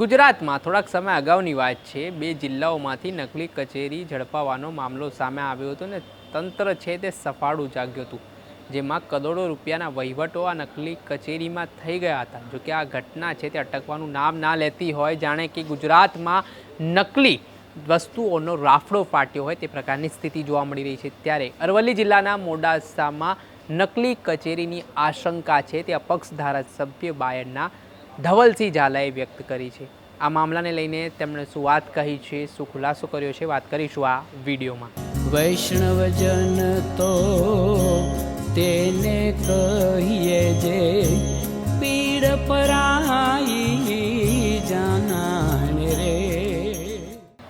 ગુજરાતમાં થોડાક સમય અગાઉની વાત છે, બે જિલ્લાઓમાંથી નકલી કચેરી ઝડપાવાનો મામલો સામે આવ્યો હતો ને તંત્ર છે તે સફાળું જાગ્યું હતું, જેમાં કરોડો રૂપિયાના વહીવટો આ નકલી કચેરીમાં થઈ ગયા હતા. જો કે આ ઘટના છે તે અટકવાનું નામ ના લેતી હોય, જાણે કે ગુજરાતમાં નકલી વસ્તુઓનો રાફડો ફાટ્યો હોય તે પ્રકારની સ્થિતિ જોવા મળી રહી છે. ત્યારે અરવલ્લી જિલ્લાના મોડાસામાં નકલી કચેરીની આશંકા છે તે અપક્ષ ધારાસભ્ય બાયડના ધવલસિંહ ઝાલાએ વ્યક્ત કરી છે. આ મામલાને લઈને તેમણે શું વાત કહી છે શું ખુલાસો કર્યો છે વાત કરીશું આ વિડીયોમાં. વૈષ્ણવજન તો તેને કહીએ જે પીડ પરાઈ જાનાને રે.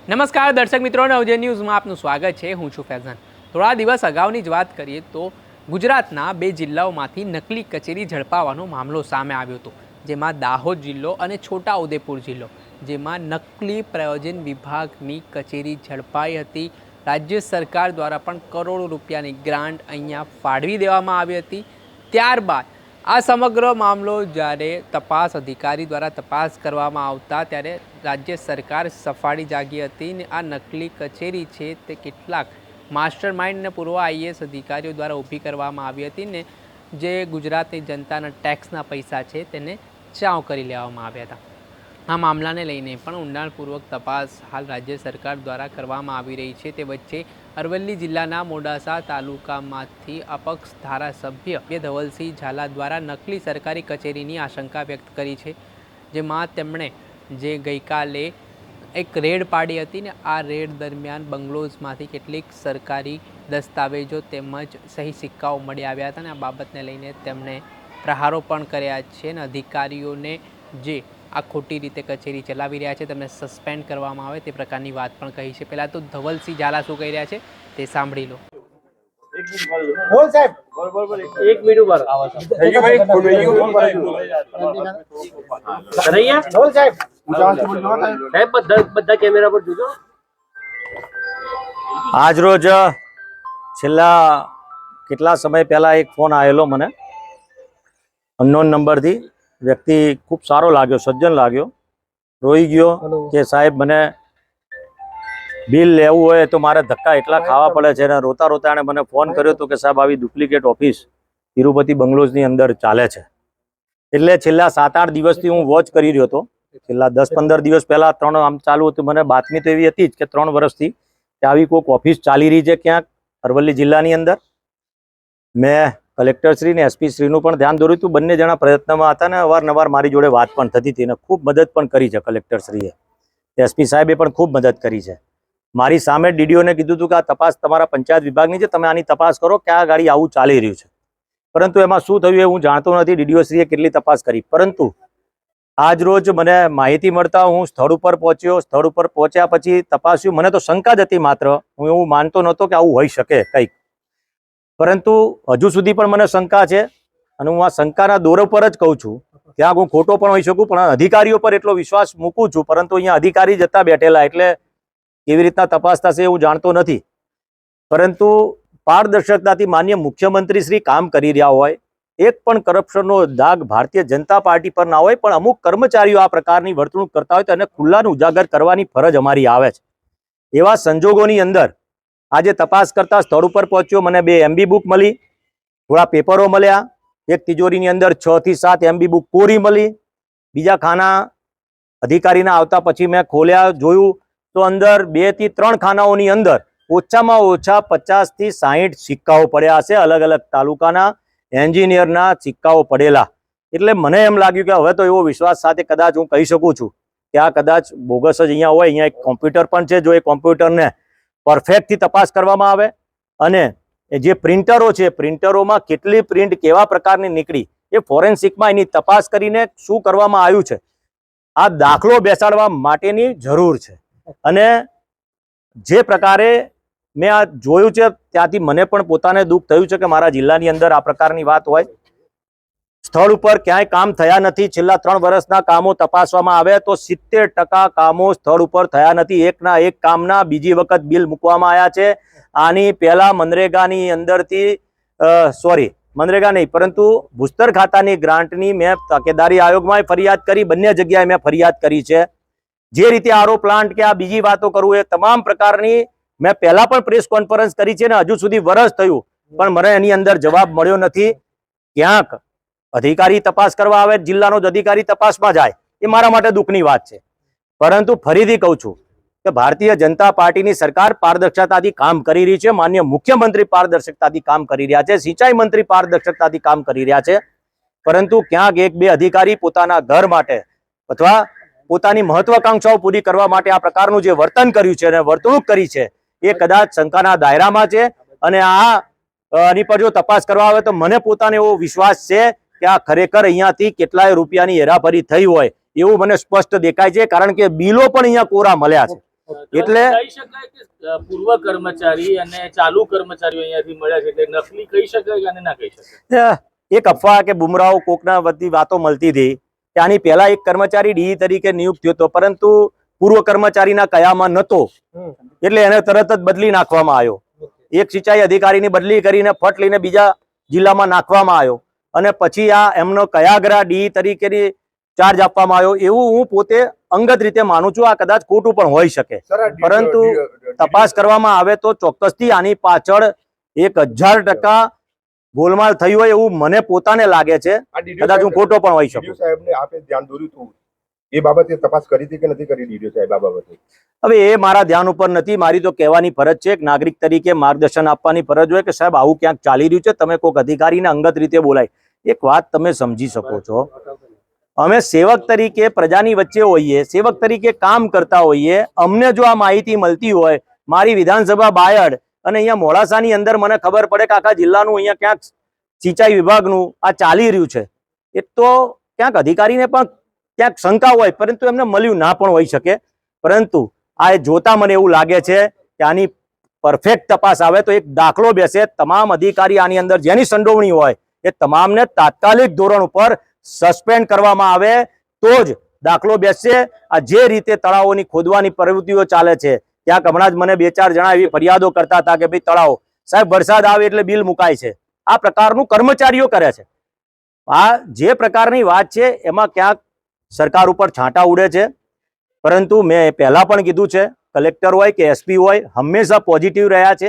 નમસ્કાર દર્શક મિત્રો નવજે ન્યૂઝમાં આપનું સ્વાગત છે. હું છું ફૈઝાન. થોડા દિવસ અગાઉની જ વાત કરીએ તો ગુજરાતના બે જિલ્લાઓમાંથી નકલી કચેરી ઝડપાવાનો મામલો સામે આવ્યો હતો. જેમાં દાહોદ જિલ્લો અને છોટા ઉદેપુર જિલ્લો, જેમાં નકલી પ્રયોજન વિભાગની કચેરી ઝડપાઈ હતી. રાજ્ય સરકાર દ્વારા પણ કરોડો રૂપિયાની ગ્રાન્ટ અહીંયા ફાળવી દેવામાં આવી હતી. ત્યારબાદ આ સમગ્ર મામલો જ્યારે તપાસ અધિકારી દ્વારા તપાસ કરવામાં આવતા ત્યારે રાજ્ય સરકાર સફાળી જાગી હતી ને આ નકલી કચેરી છે તે કેટલાક માસ્ટર માઇન્ડને પૂર્વ આઈએએસ અધિકારીઓ દ્વારા ઊભી કરવામાં આવી હતી ને જે ગુજરાતની જનતાના ટેક્સના પૈસા છે તેને ચાવ કરી લેવામાં આવ્યા હતા. આ મામલાને લઈને પણ ઊંડાણપૂર્વક તપાસ હાલ રાજ્ય સરકાર દ્વારા કરવામાં આવી રહી છે. તે વચ્ચે અરવલ્લી જિલ્લાના મોડાસા તાલુકામાંથી અપક્ષ ધારાસભ્ય ધવલસિંહ ઝાલા દ્વારા નકલી સરકારી કચેરીની આશંકા વ્યક્ત કરી છે, જેમાં તેમણે જે ગઈકાલે એક રેડ પાડી હતી ને આ રેડ દરમિયાન બંગલોઝમાંથી કેટલીક સરકારી દસ્તાવેજો તેમજ સહી સિક્કાઓ મળી આવ્યા હતા અને આ બાબતને લઈને તેમણે પ્રહારો પણ કર્યા છે અને અધિકારીઓને જે આ ખોટી રીતે કચેરી ચલાવી રહ્યા છે તેમને સસ્પેન્ડ કરવામાં આવે તે પ્રકારની વાત પણ કહી છે. પહેલાં તો ધવલસિંહ ઝાલા શું કહી રહ્યા છે તે સાંભળી લો. બોલ સાહેબ. એક મિનિટ ઊભા રહો. કનૈયા બોલ સાહેબ. સાહેબ બધા બધા કેમેરા પર જોજો. આજ રોજ છેલ્લા કેટલા સમય પહેલા એક ફોન આવેલો મને? અનનોન નંબરથી વ્યક્તિ ખૂબ સારો લાગ્યો સજ્જન લાગ્યો. રોઈ ગયો કે સાહેબ મને બિલ લેવું હોય તો મારે ધક્કા એટલા ખાવા પડે છે અને રોતા રોતા એણે મને ફોન કર્યો તો કે સાહેબ આવી ડુપ્લિકેટ ઓફિસ તિરુપતિ બંગલોઝની અંદર ચાલે છે. એટલે છેલ્લા સાત આઠ દિવસથી હું વોચ કરી રહ્યો હતો. છેલ્લા દસ પંદર દિવસ પહેલાં ત્રણ આમ ચાલુ હતું મને બાતમી તો એવી હતી જ કે ત્રણ વર્ષથી કે આવી કોઈક ઓફિસ ચાલી રહી છે ક્યાંક અરવલ્લી જિલ્લાની અંદર. મેં કલેક્ટરશ્રી ને એસપી શ્રીનું પણ ધ્યાન દોર્યું હતું. બંને જણા પ્રયત્નમાં હતા ને અવારનવાર મારી જોડે વાત પણ થતી હતી અને ખૂબ મદદ પણ કરી છે કલેક્ટરશ્રીએ. એસપી સાહેબે પણ ખૂબ મદદ કરી છે. મારી સામે ડીડીઓને કીધું હતું કે આ તપાસ તમારા પંચાયત વિભાગની છે, તમે આની તપાસ કરો કે આ ગાડી આવું ચાલી રહ્યું છે. પરંતુ એમાં શું થયું એ હું જાણતો નથી. ડીડીઓશ્રીએ કેટલી તપાસ કરી. પરંતુ આજ રોજ મને માહિતી મળતા હું સ્થળ ઉપર પહોંચ્યો. સ્થળ ઉપર પહોંચ્યા પછી તપાસ્યું. મને તો શંકા જ હતી માત્ર. હું એવું માનતો નહોતો કે આવું હોઈ શકે કંઈક. પરંતુ હજુ સુધી પણ મને શંકા છે અને હું આ શંકાના દોર પર જ કહું છું. ત્યાં હું ખોટો પણ હોઈ શકું, પણ અધિકારીઓ પર એટલો વિશ્વાસ મૂકું છું, પરંતુ અહીંયા અધિકારી જતા બેઠેલા, એટલે કેવી રીતના તપાસ થશે એવું જાણતો નથી. પરંતુ પારદર્શકતાથી માન્ય મુખ્યમંત્રી શ્રી કામ કરી રહ્યા હોય, એક પણ કરપ્શનનો દાગ ભારતીય જનતા પાર્ટી પર ના હોય, પણ અમુક કર્મચારીઓ આ પ્રકારની વર્તણૂક કરતા હોય તો એને ખુલ્લાનું ઉજાગર કરવાની ફરજ અમારી આવે છે. એવા સંજોગોની અંદર આજે તપાસ કરતા સ્થળ ઉપર પહોંચ્યો, મને બે એમબી બુક મળી, થોડા પેપરો મળ્યા. એક તિજોરીની અંદર છ થી સાત એમબી બુક કોરી મળી. બીજા ખાના અધિકારીના આવતા પછી મેં ખોલ્યા, જોયું તો અંદર બેથી ત્રણ ખાનાઓની અંદર ઓછામાં ઓછા પચાસથી સાહીઠ સિક્કાઓ પડ્યા હશે, અલગ અલગ તાલુકાના એન્જિનિયરના સિક્કાઓ પડેલા. એટલે મને એમ લાગ્યું કે હવે તો એવો વિશ્વાસ સાથે કદાચ હું કહી શકું છું કે આ કદાચ બોગસ જ અહીંયા હોય, અહીંયા એક કોમ્પ્યુટર પણ છે, જો એ કોમ્પ્યુટરને પરફેક્ટથી તપાસ કરવામાં આવે અને જે પ્રિન્ટરો છે, પ્રિન્ટરોમાં કેટલી પ્રિન્ટ કેવા પ્રકારની નીકળી, એ ફોરેન્સિકમાં એની તપાસ કરીને શું કરવામાં આવ્યું છે. આ દાખલો બેસાડવા માટેની જરૂર છે. અને જે પ્રકારે મેં આ જોયું છે, ત્યાંથી મને પણ પોતાને દુઃખ થયું છે કે મારા જિલ્લાની અંદર આ પ્રકારની વાત હોય. સ્થળ ઉપર ક્યાંય કામ થયા નથી. છેલ્લા ત્રણ વર્ષના કામો તપાસવામાં આવે તો સિત્તેર ટકા કામો સ્થળ ઉપર થયા નથી. એકના એક કામના બીજી વખત બિલ મૂકવામાં આવ્યા છે. આની પહેલા મનરેગાની અંદરથી સોરી મનરેગા નહીં, પરંતુ ભૂસ્તર ખાતાની ગ્રાન્ટની મેં તકેદારી આયોગમાં ફરિયાદ કરી, બંને જગ્યાએ મેં ફરિયાદ કરી છે. જે રીતે આરો પ્લાન્ટ કે આ બીજી વાતો કરું એ તમામ પ્રકારની મેં પહેલા પણ પ્રેસ કોન્ફરન્સ કરી છે ને, હજુ સુધી વરસ થયું, પણ મને એની અંદર જવાબ મળ્યો નથી. ક્યાંક અધિકારી તપાસ કરવા આવે, જિલ્લાનો જ અધિકારી તપાસમાં જાય, એ મારા માટે દુઃખની વાત છે. પરંતુ ફરીથી કહું છું કે ભારતીય જનતા પાર્ટીની સરકાર પારદર્શકતાથી કામ કરી રહી છે, માન્ય મુખ્યમંત્રી પારદર્શકતાથી કામ કરી રહ્યા છે, સિંચાઈ મંત્રી પારદર્શકતાથી કામ કરી રહ્યા છે. પરંતુ ક્યાંક એક બે અધિકારી પોતાના ઘર માટે અથવા પોતાની મહત્વાકાંક્ષાઓ પૂરી કરવા માટે આ પ્રકારનું જે વર્તન કર્યું છે અને વર્તણૂક કરી છે, એ કદાચ શંકાના દાયરામાં છે. અને આની પર જો તપાસ કરવા આવે તો મને પોતાને એવો વિશ્વાસ છે કે આ ખરેખર અહીંયાથી કેટલાય રૂપિયાની હેરાફરી થઈ હોય એવું મને સ્પષ્ટ દેખાય છે કારણ કે બિલો પણ અહીંયા કોરા મળ્યા છે. એટલે- કહી શકાય કે અ, પૂર્વ કર્મચારી અને ચાલુ કર્મચારીઓ અહીંયાથી મળ્યા છે એટલે નકલી કહી શકાય અને ના કહી શકાય? એક અફવા કે બુમરાઓ કોકના બધી વાતો મળતી હતી. ત્યાંની પહેલા એક કર્મચારી ડી તરીકે નિયુક્ત થયો હતો પરંતુ પૂર્વ કર્મચારીના કયામાં નહોતો એટલે એને તરત જ બદલી નાખવામાં આવ્યો. એક સિંચાઈ અધિકારીની બદલી કરીને ફટ લઈને બીજા જિલ્લામાં નાખવામાં આવ્યો. અને પછી આ એમનો કયાગરા ડી તરીકેની ચાર્જ આપવામાં આવ્યો. એવું હું પોતે અંગત રીતે માનું છું આ કદાચ ખોટું પણ હોઈ શકે. પરંતુ તપાસ કરવામાં આવે તો ચોક્કસથી આની પાછળ એક હજાર ટકા ગોલમાલ થઈ હોય એવું મને પોતાને લાગે છે. કદાચ હું ખોટો પણ હોઈ શકું. સાહેબને આપે ધ્યાન દોર્યું હતું એ બાબતે તપાસ કરી હતી કે નથી કરી ડીડીઓ સાહેબ આ બાબતે? હવે એ મારા ધ્યાન ઉપર નથી, મારી તો કહેવાની ફરજ છે એક નાગરિક તરીકે માર્ગદર્શન આપવાની ફરજ હોય કે સાહેબ આવું ક્યાંક ચાલી રહ્યું છે, તમે કોઈક અધિકારીને અંગત રીતે બોલાય. એક વાત તમે સમજી શકો છો. અમે સેવક તરીકે પ્રજાની વચ્ચે હોઈએ, સેવક તરીકે કામ કરતા હોઈએ, અમને જો આ માહિતી મળતી હોય, મારી વિધાનસભા બાયડ અને અહીંયા મોડાસાની અંદર મને ખબર પડે કે આખા જિલ્લાનું અહીંયા ક્યાંક સિંચાઈ વિભાગનું આ ચાલી રહ્યું છે. એ તો ક્યાંક અધિકારીને પણ ક્યાંક શંકા હોય, પરંતુ એમને મળ્યું ના પણ હોઈ શકે. પરંતુ આ જોતા મને એવું લાગે છે કે આની પરફેક્ટ તપાસ આવે તો એક દાખલો બેસે. તમામ અધિકારી આની અંદર જેની સંડોવણી હોય એ તમામને તાત્કાલિક ધોરણ ઉપર સસ્પેન્ડ કરવામાં આવે તો જ દાખલો બેસશે. આ જે રીતે તળાવોની ખોદવાની પ્રવૃત્તિઓ ચાલે છે ત્યાં હમણાં જ મને બે ચાર જણા એવી ફરિયાદો કરતા હતા કે ભાઈ તળાવો, સાહેબ વરસાદ આવે એટલે બિલ મુકાય છે. આ પ્રકારનું કર્મચારીઓ કરે છે. આ જે પ્રકારની વાત છે, એમાં ક્યાંક સરકાર ઉપર છાંટા ઉડે છે. પરંતુ મેં પહેલાં પણ કીધું છે, કલેક્ટર હોય કે એસપી હોય, હંમેશા પોઝિટિવ રહ્યા છે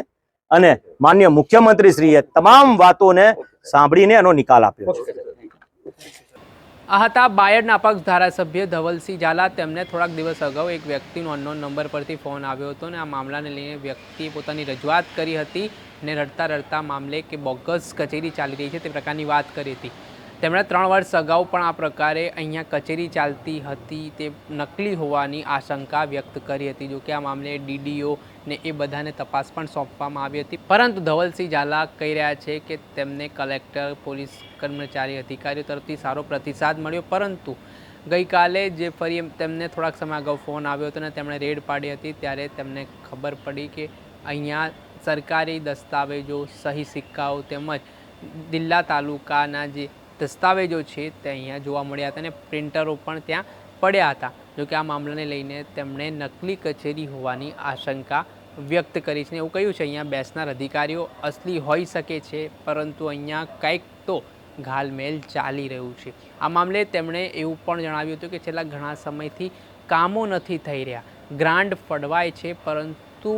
અને માન્ય મુખ્યમંત્રી શ્રીએ તમામ વાતોને સાંભળીને એનો નિકાલ આપ્યો આ હતા બાયડના અપક્ષ ધારાસભ્ય ધવલસિંહ ઝાલા. તેમને થોડાક દિવસ અગાઉ એક વ્યક્તિનો અનનોન નંબર પરથી ફોન આવ્યો હતો અને આ મામલાને લઈને વ્યક્તિએ પોતાની રજૂઆત કરી હતી ને રડતા રડતા મામલે કે બોગસ કચેરી ચાલી રહી છે તે પ્રકારની વાત કરી હતી. તેમણે ત્રણ વર્ષ અગાઉ પણ આ પ્રકારે અહીંયા કચેરી ચાલતી હતી તે નકલી હોવાની આશંકા વ્યક્ત કરી હતી. જો કે આ મામલે ડીડીઓ ને એ બધાને તપાસ પણ સોંપવામાં આવી હતી. પરંતુ ધવલસિંહ ઝાલા કહી રહ્યા છે કે તેમને કલેક્ટર, પોલીસ કર્મચારી, અધિકારીઓ તરફથી સારો પ્રતિસાદ મળ્યો. પરંતુ ગઈકાલે જે ફરી તેમને થોડાક સમય અગાઉ ફોન આવ્યો હતો અને તેમણે રેડ પાડી હતી, ત્યારે તેમને ખબર પડી કે અહીંયા સરકારી દસ્તાવેજો, સહી સિક્કાઓ તેમજ દિલ્લા તાલુકાના જે દસ્તાવેજો છે તે અહીંયા જોવા મળ્યા હતા અને પ્રિન્ટરો પણ ત્યાં પડ્યા હતા. જોકે આ મામલાને લઈને તેમણે નકલી કચેરી હોવાની આશંકા વ્યક્ત કરી છે એવું કહ્યું છે. અહીંયા બેસનાર અધિકારીઓ અસલી હોઈ શકે છે, પરંતુ અહીંયા કંઈક તો ઘાલમેલ ચાલી રહ્યું છે. આ મામલે તેમણે એવું પણ જણાવ્યું હતું કે છેલ્લા ઘણા સમયથી કામો નથી થઈ રહ્યા. ગ્રાન્ટ ફળવાય છે, પરંતુ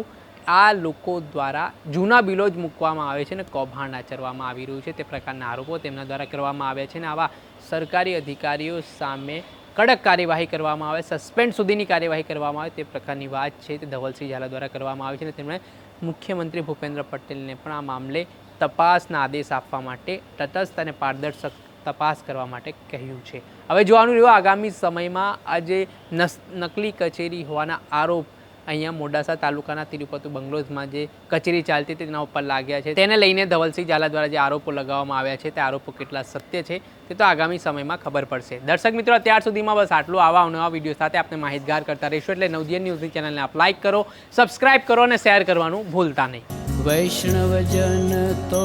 આ લોકો દ્વારા જૂના બિલો જ મૂકવામાં આવે છે અને કૌભાંડ આચરવામાં આવી રહ્યું છે તે પ્રકારના આરોપો તેમના દ્વારા કરવામાં આવ્યા છે અને આવા સરકારી અધિકારીઓ સામે કડક કાર્યવાહી કરવામાં આવે, સસ્પેન્ડ સુધીની કાર્યવાહી કરવામાં આવે તે પ્રકારની વાત છે તે ધવલસિંહ ઝાલા દ્વારા કરવામાં આવે છે અને તેમણે મુખ્યમંત્રી ભૂપેન્દ્ર પટેલને પણ આ મામલે તપાસના આદેશ આપવા માટે તટસ્થ અને પારદર્શક તપાસ કરવા માટે કહ્યું છે. હવે જોવાનું રહ્યું આગામી સમયમાં આજે નસ, નકલી કચેરી હોવાના આરોપ અહીંયા મોડાસા તાલુકાના તિરુપતિ બંગલોઝમાં જે કચેરી ચાલતી હતી તેના ઉપર લાગ્યા છે. તેને લઈને ધવલસિંહ ઝાલા દ્વારા જે આરોપો લગાવવામાં આવ્યા છે તે આરોપો કેટલા સત્ય છે તે તો આગામી સમયમાં ખબર પડશે. દર્શક મિત્રો, અત્યાર સુધીમાં બસ આટલું. આવા નવા વીડિયો સાથે આપણે માહિતગાર કરતા રહીશું એટલે નવજીએન ન્યૂઝની ચેનલને આપ લાઇક કરો સબસ્ક્રાઇબ કરો અને શેર કરવાનું ભૂલતા નહીં. વૈષ્ણવજન તો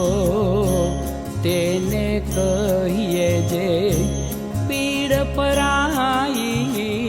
તેને કહીએ જે પીડ પરાઈ